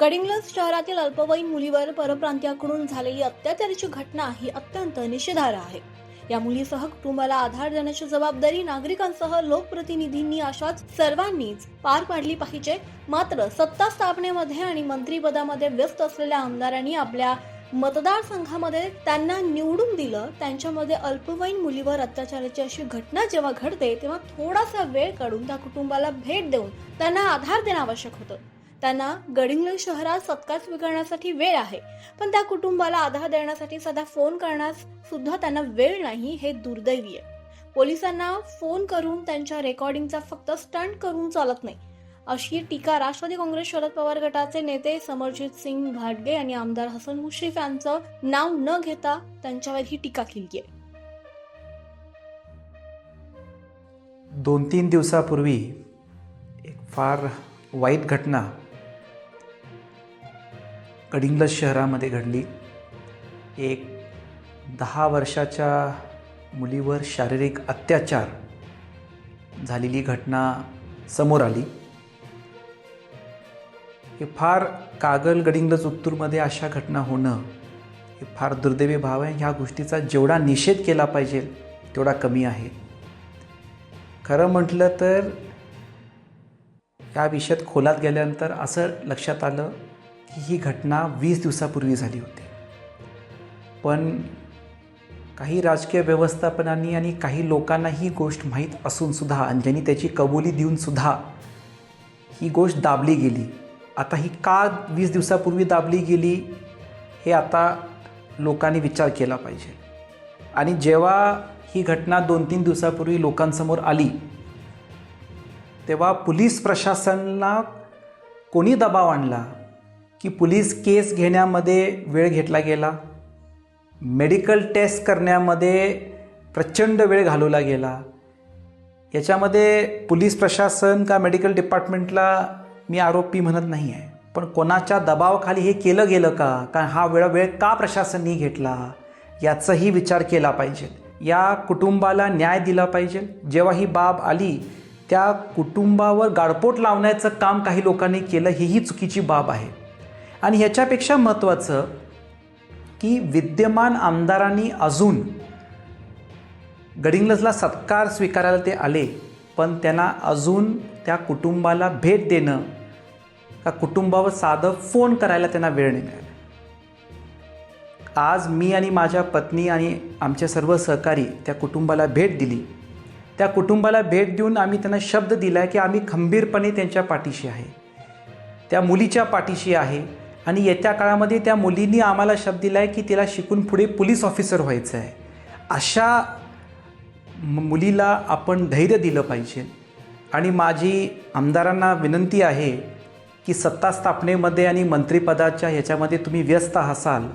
कडिंग्लज शहरातील अल्पवयीन मुलीवर परप्रांतीयाकडून झालेली अत्याचाराची घटना ही अत्यंत निषेधार्ह आहे. या मुलीसह कुटुंबाला आधार देण्याची जबाबदारी नागरिकांसह लोकप्रतिनिधींनी अशाच सर्वांनीच पार पाडली पाहिजे. मात्र सत्ता स्थापनेमध्ये आणि मंत्रीपदामध्ये व्यस्त असलेल्या आमदारांनी आपल्या मतदारसंघामध्ये त्यांना निवडून दिलं. त्यांच्यामध्ये अल्पवयीन मुलीवर अत्याचाराची अशी घटना जेव्हा घडते तेव्हा थोडासा वेळ काढून त्या कुटुंबाला भेट देऊन त्यांना आधार देणं आवश्यक होतं. त्यांना गडिंग्लज शहरात सत्कार स्वीकारण्यासाठी वेळ आहे. पण त्या कुटुंबाला आधार देण्यासाठी सदा फोन करण्यास सुद्धा त्यांना वेळ नाही हे दुर्दैवी आहे. पोलिसांना फोन करून त्यांच्या रेकॉर्डिंगचा फक्त स्टंट करून चालत नाही. अशी टीका राष्ट्रवादी काँग्रेस शरद पवार गटाचे नेते समरजित सिंग घाटगे आणि आमदार हसन मुश्रीफ यांचं नाव न घेता त्यांच्यावर ही टीका केली आहे. दोन तीन दिवसापूर्वी एक फार वाईट घटना कडिंग्लज शहरामध्ये घडली. एक दहा वर्षाच्या मुलीवर शारीरिक अत्याचार झालेली घटना समोर आली. हे फार कागल गडिंगलज उत्तूरमध्ये अशा घटना होणं हे फार दुर्दैवी भाव आहे. ह्या गोष्टीचा जेवढा निषेध केला पाहिजे तेवढा कमी आहे. खरं म्हटलं तर या विषयात खोलात गेल्यानंतर असं लक्षात आलं की ही घटना वीस दिवसापूर्वी झाली होती. पण काही राजकीय व्यवस्थापनांनी आणि काही लोकांना ही गोष्ट माहीत असूनसुद्धा आणि ज्यांनी त्याची कबुली देऊनसुद्धा ही गोष्ट दाबली गेली. आता ही का वीस दिवसापूर्वी दाबली गेली हे आता लोकांनी विचार केला पाहिजे. आणि जेव्हा ही घटना दोन तीन दिवसापूर्वी लोकांसमोर आली तेव्हा पोलीस प्रशासनाला कोणी दबाव आणला? की पोलीस केस घेण्यामध्ये वेळ घेतला गेला. मेडिकल टेस्ट करण्यामध्ये प्रचंड वेळ घालवला गेला. याच्यामध्ये पोलीस प्रशासन का मेडिकल डिपार्टमेंटला मी आरोपी म्हणत नाही आहे. पण कोणाच्या दबावाखाली हे केलं गेलं का? का हा वेळ वेळ का प्रशासननी घेतला? याचाही विचार केला पाहिजे. या कुटुंबाला न्याय दिला पाहिजे. जेव्हा ही बाब आली त्या कुटुंबावर गाडपोट लावण्याचं काम काही लोकांनी केलं हेही चुकीची बाब आहे. आणि ह्याच्यापेक्षा महत्त्वाचं की विद्यमान आमदारांनी अजून गडिंग्लजला सत्कार स्वीकारायला ते आले पण त्यांना अजून त्या कुटुंबाला भेट देणं का कुटुंबावर साधं फोन करायला त्यांना वेळ नाही मिळाला. आज मी आणि माझ्या पत्नी आणि आमचे सर्व सहकारी त्या कुटुंबाला भेट दिली. त्या कुटुंबाला भेट देऊन आम्ही त्यांना शब्द दिला की आम्ही खंबीरपणे त्यांच्या पाठीशी आहे. त्या मुलीच्या पाठीशी आहे. आणि येत्या काळामध्ये त्या मुलींनी आम्हाला शब्द दिला आहे की तिला शिकून पुढे पोलीस ऑफिसर व्हायचं आहे अशा मुलीला आपण धैर्य दिलं पाहिजे. आणि माझी आमदारांना विनंती आहे की सत्ता स्थापनेमध्ये आणि मंत्रिपदाच्या ह्याच्यामध्ये तुम्ही व्यस्त असाल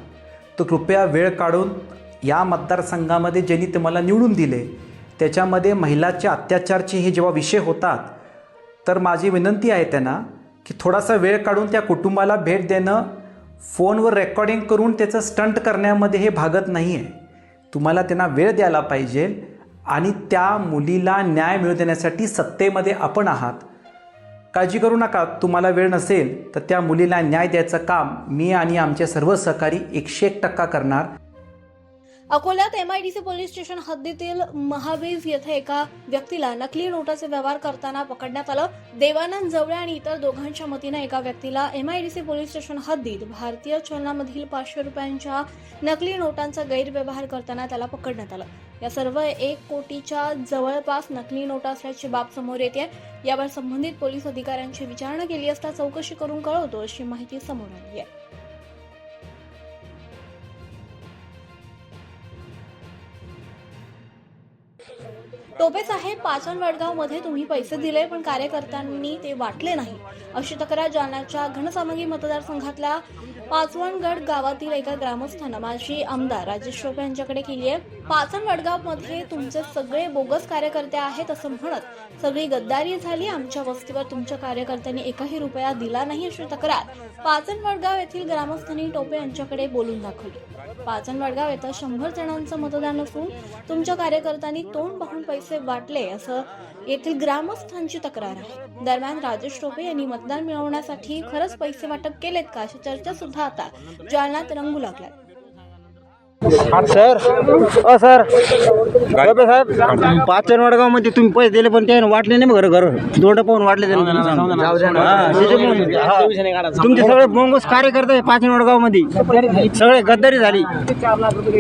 तर कृपया वेळ काढून या मतदारसंघामध्ये ज्यांनी तुम्हाला निवडून दिले त्याच्यामध्ये महिलाच्या अत्याचारचे हे जेव्हा विषय होतात तर माझी विनंती आहे त्यांना की थोडासा वेळ काढून त्या कुटुंबाला भेट देणं फोनवर रेकॉर्डिंग करून त्याचं स्टंट करण्यामध्ये हे भागत नाही आहे तुम्हाला त्यांना वेळ द्यायला पाहिजे आणि त्या मुलीला न्याय मिळू देण्यासाठी सत्तेमध्ये आपण आहात. काळजी करू नका तुम्हाला वेळ नसेल तर त्या मुलीला न्याय द्यायचं काम मी आणि आमचे सर्व सहकारी एकशे एक टक्का करणार. अकोल्यात एमआयडीसी पोलीस स्टेशन हद्दीतील महावीज येथे एका व्यक्तीला नकली नोटाचे व्यवहार करताना पकडण्यात आलं. देवानंद जवळे आणि इतर दोघांच्या मतीनं एका व्यक्तीला एमआयडीसी पोलीस स्टेशन हद्दीत भारतीय चलनामधील पाचशे रुपयांच्या नकली नोटांचा गैरव्यवहार करताना त्याला पकडण्यात आलं. या सर्व एक कोटीच्या जवळपास नकली नोटा असल्याची बाब समोर येते. यावर संबंधित पोलीस अधिकाऱ्यांची विचारणा केली असता चौकशी करून कळवतो अशी माहिती समोर आली आहे. टोपे साहेब पाचन वडगावमध्ये तुम्ही पैसे दिले पण कार्यकर्त्यांनी ते वाटले नाही. अशी तक्रार जालन्याच्या घनसामग्री मतदारसंघातल्या पाचवणगड गावातील एका ग्रामस्थानं माजी आमदार राजेश टोपे यांच्याकडे केली आहे. पाचन वडगावमध्ये तुमचे सगळे बोगस कार्यकर्ते आहेत असं म्हणत सगळी गद्दारी झाली. आमच्या वस्तीवर तुमच्या कार्यकर्त्यांनी एकही रुपया दिला नाही अशी तक्रार पाचन वडगाव येथील ग्रामस्थांनी टोपे यांच्याकडे बोलून दाखवली. पाचन वडगाव येथे शंभर जणांचं मतदान असून तुमच्या कार्यकर्त्यांनी तोंड पाहून पैसे वाटले असं येथील ग्रामस्थांची तक्रार आहे. दरम्यान राजेश टोपे यांनी मतदान मिळवण्यासाठी खरंच पैसे वाटप केलेत का अशी चर्चा सुद्धा आता जालन्यात रंगू लागल्या सर. अ सर. गबे साहेब पाचन वडगावमध्ये तुम्ही पैसे दिले पण त्याने वाटले नाही घर. घर दोंड पाहून वाटले त्याने हा, त्याच्यामुळे- हा. तुमचे सगळे बोंगस कार्यकर्ते पाचन वडगावमध्ये सगळे गद्दारी झाली.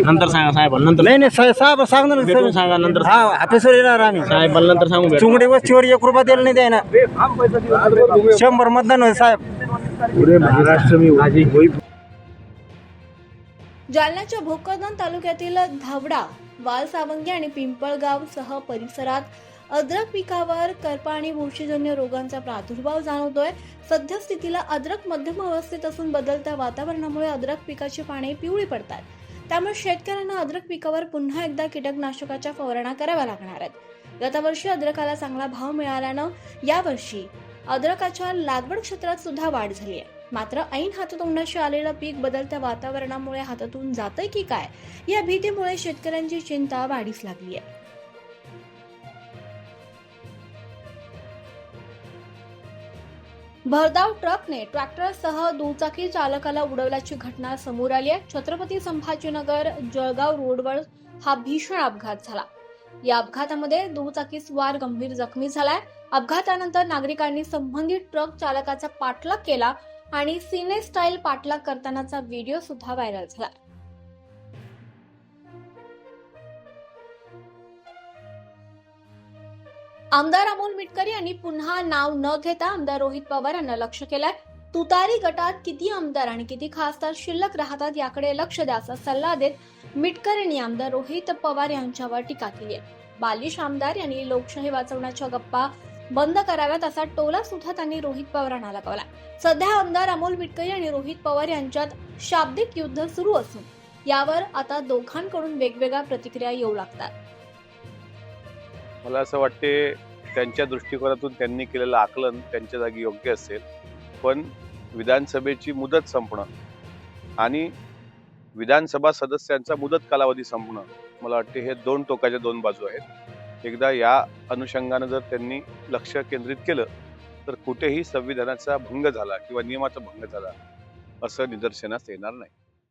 नंतर सांगा साहेब. नंतर नाही नाही साहेब साहेब सांगणार ना, भेटून सर. सांगा नंतर हा ऑफिसवर येणार आम्ही. साहेब नंतर सांगू भेटू. चुंगडी वस्तीवर एक रुपया दिला नाही द्यायना शंभर मतदान होय साहेब. जालन्याच्या भोकरदन तालुक्यातील धावडा वालसावंगी आणि पिंपळगाव सह परिसरात अद्रक पिकावर करपा आणि बुरशीजन्य रोगांचा प्रादुर्भाव जाणवतोय. सद्यस्थितीला अद्रक मध्यम अवस्थेत असून बदलत्या वातावरणामुळे अद्रक पिकाची पाने पिवळी पडतात. त्यामुळे शेतकऱ्यांना अद्रक पिकावर पुन्हा एकदा कीटकनाशकाच्या फवारणा कराव्या लागणार आहेत. गतवर्षी अद्रकाला चांगला भाव मिळाल्यानं यावर्षी अद्रकाच्या लागवड क्षेत्रात सुद्धा वाढ झाली आहे. मात्र ऐन हाततोंडाशी आलेलं पीक बदलत्या वातावरणामुळे हातातून जातंय की काय? या भीतीमुळे शेतकऱ्यांची चिंता वाढीस लागली आहे भरधाव ट्रकने ट्रॅक्टरसह दुचाकी चालकाला उडवल्याची घटना समोर आली आहे. छत्रपती संभाजीनगर जळगाव रोडवर हा भीषण अपघात झाला. या अपघातामध्ये दुचाकी स्वार गंभीर जखमी झालाय. अपघातानंतर नागरिकांनी संबंधित ट्रक चालकाचा पाठलाग केला आणि सिने स्टाईल पाठलाग करतानाचा व्हिडिओ सुद्धा व्हायरल झाला. आमदार अमोल मिटकरी यांनी पुन्हा नाव न घेता आमदार रोहित पवार यांना लक्ष केलाय. तुतारी गटात किती आमदार आणि किती खासदार शिल्लक राहतात याकडे लक्ष द्यायचा सल्ला देत मिटकर यांनी आमदार रोहित पवार यांच्यावर टीका केली आहे. बालिश आमदार यांनी लोकशाही वाचवण्याच्या गप्पा बंद कराव्यात असा टोला सुद्धा त्यांनी रोहित पवारांना लगावला सध्या आमदार अमोल मिटकरी आणि रोहित पवार यांच्यात शाब्दिक युद्ध सुरू असून यावर आता दोघांकडून वेगवेगळ्या प्रतिक्रिया येऊ लागतात. मला असं वाटते त्यांच्या दृष्टिकोनातून त्यांनी केलेलं आकलन त्यांच्या जागी योग्य असेल. पण विधानसभेची मुदत संपणं आणि विधानसभा सदस्यांचा मुदत कालावधी संपणं मला वाटते हे दोन टोकाच्या दोन बाजू आहेत. एकदा या अनुषंगानं जर त्यांनी लक्ष केंद्रित केलं तर कुठेही संविधानाचा भंग झाला किंवा नियमाचा भंग झाला असं निदर्शनास येणार नाही.